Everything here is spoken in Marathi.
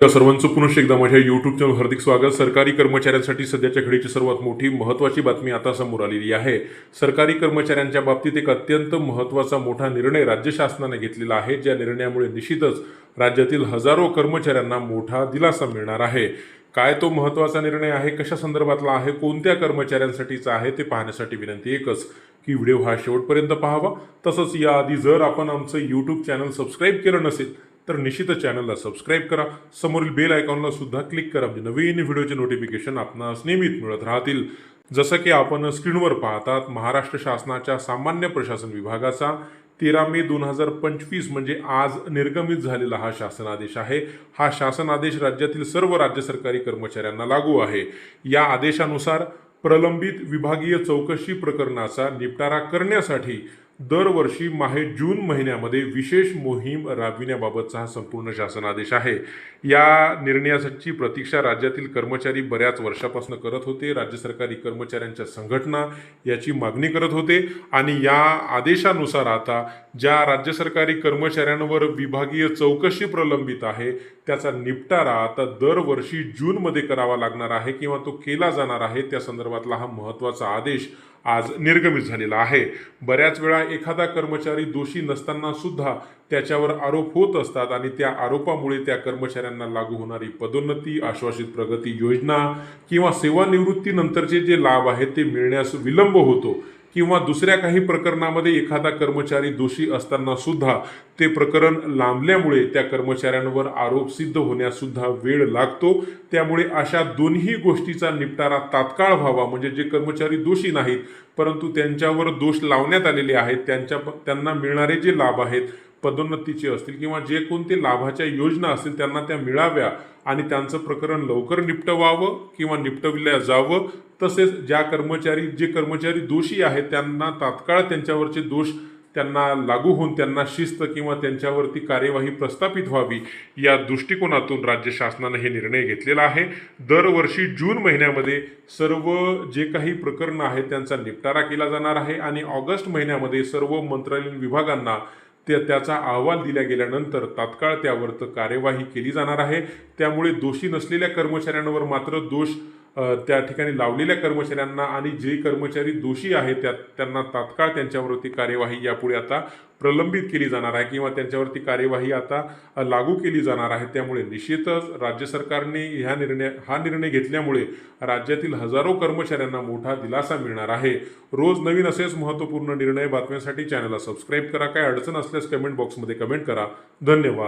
या सर्वांचं पुनश एकदा माझ्या युट्यूब चॅनल हार्दिक स्वागत. सरकारी कर्मचाऱ्यांसाठी सध्याच्या घडीची सर्वात मोठी महत्त्वाची बातमी आता समोर आलेली आहे. सरकारी कर्मचाऱ्यांच्या बाबतीत एक अत्यंत महत्त्वाचा मोठा निर्णय राज्य शासनाने घेतलेला आहे. ज्या निर्णयामुळे निश्चितच राज्यातील हजारो कर्मचाऱ्यांना मोठा दिलासा मिळणार आहे. काय तो महत्त्वाचा निर्णय आहे? कशा संदर्भातला आहे? कोणत्या कर्मचाऱ्यांसाठीचा आहे? ते पाहण्यासाठी विनंती एकच की व्हिडिओ हा शेवटपर्यंत पाहावा. तसंच याआधी जर आपण आमचं यूट्यूब चॅनल सबस्क्राईब केलं नसेल तर निश्चितच चॅनलला सबस्क्राईब करा. समोरील बेल आयकॉनला सुद्धा क्लिक करा. म्हणजे नवीन व्हिडिओचे नोटिफिकेशन आपणास नियमित मिळत राहतील. जसं की आपण स्क्रीनवर पाहतात महाराष्ट्र शासनाच्या सामान्य प्रशासन विभागाचा तेरा मे दोन हजार पंचवीस म्हणजे आज निर्गमित झालेला हा शासनादेश आहे. हा शासनादेश राज्यातील सर्व राज्य सरकारी कर्मचाऱ्यांना लागू आहे. या आदेशानुसार प्रलंबित विभागीय चौकशी प्रकरणाचा निपटारा करण्यासाठी दरवर्षी माहे जून महिन्यामध्ये विशेष मोहीम राबविण्याबाबतचा हा संपूर्ण शासन आदेश आहे. या निर्णयाची प्रतीक्षा राज्यातील कर्मचारी बऱ्याच वर्षापासून करत होते. राज्य सरकारी कर्मचाऱ्यांच्या संघटना याची मागणी करत होते आणि या आदेशानुसार आता ज्या राज्य सरकारी कर्मचाऱ्यांवर विभागीय चौकशी प्रलंबित आहे त्याचा निपटारा आता दरवर्षी जूनमध्ये करावा लागणार आहे किंवा तो केला जाणार आहे त्या संदर्भातला हा महत्त्वाचा आदेश आज निर्गमित झालेला आहे. बऱ्याच वेळा एखादा कर्मचारी दोषी नसताना सुद्धा त्याच्यावर आरोप होत असतात आणि त्या आरोपामुळे त्या कर्मचाऱ्यांना लागू होणारी पदोन्नती आश्वासित प्रगती योजना किंवा सेवानिवृत्तीनंतरचे जे लाभ आहेत ते मिळण्यास विलंब होतो. किंवा दुसऱ्या काही प्रकरणामध्ये एखादा कर्मचारी दोषी असताना सुद्धा ते प्रकरण लांबल्यामुळे त्या कर्मचाऱ्यांवर आरोप सिद्ध होण्यासुद्धा वेळ लागतो. त्यामुळे अशा दोन्ही गोष्टीचा निपटारा तात्काळ व्हावा म्हणजे जे कर्मचारी दोषी नाहीत परंतु त्यांच्यावर दोष लावण्यात आलेले आहेत त्यांच्या त्यांना मिळणारे जे लाभ आहेत पदोन्नतीचे असतील किंवा जे कोणते लाभाच्या योजना असतील त्यांना त्या मिळाव्या आणि त्यांचं प्रकरण लवकर निपटवावं किंवा निपटविल्या जावं. तसेच ज्या कर्मचारी जे कर्मचारी दोषी आहेत त्यांना तात्काळ त्यांच्यावरचे दोष त्यांना लागू होऊन त्यांना शिस्त किंवा त्यांच्यावरती कार्यवाही प्रस्थापित व्हावी या दृष्टिकोनातून राज्य शासनाने हे निर्णय घेतलेला आहे. दरवर्षी जून महिन्यामध्ये सर्व जे काही प्रकरणं आहेत त्यांचा निपटारा केला जाणार आहे आणि ऑगस्ट महिन्यामध्ये सर्व मंत्रालयीन विभागांना ते त्याचा अहवाल दिल्या गेल्यानंतर तात्काळ त्यावर तर कार्यवाही केली जाणार आहे. त्यामुळे दोषी नसलेल्या कर्मचाऱ्यांवर मात्र दोष त्या ठिकाणी लावलेल्या कर्मचाऱ्यांना आणि जे कर्मचारी दोषी आहेत त्या त्यांना तात्काळ त्यांच्यावरती कार्यवाही यापुढे आता प्रलंबित केली जाणार आहे किंवा त्यांच्यावरती कार्यवाही आता लागू केली जाणार आहे. त्यामुळे निश्चितच राज्य सरकारने ह्या निर्णय हा निर्णय घेतल्यामुळे राज्यातील हजारो कर्मचाऱ्यांना मोठा दिलासा मिळणार आहे. रोज नवीन असेच महत्त्वपूर्ण निर्णय बातम्यांसाठी चॅनलला सबस्क्राईब करा. काय अडचण असल्यास कमेंट बॉक्समध्ये कमेंट करा. धन्यवाद.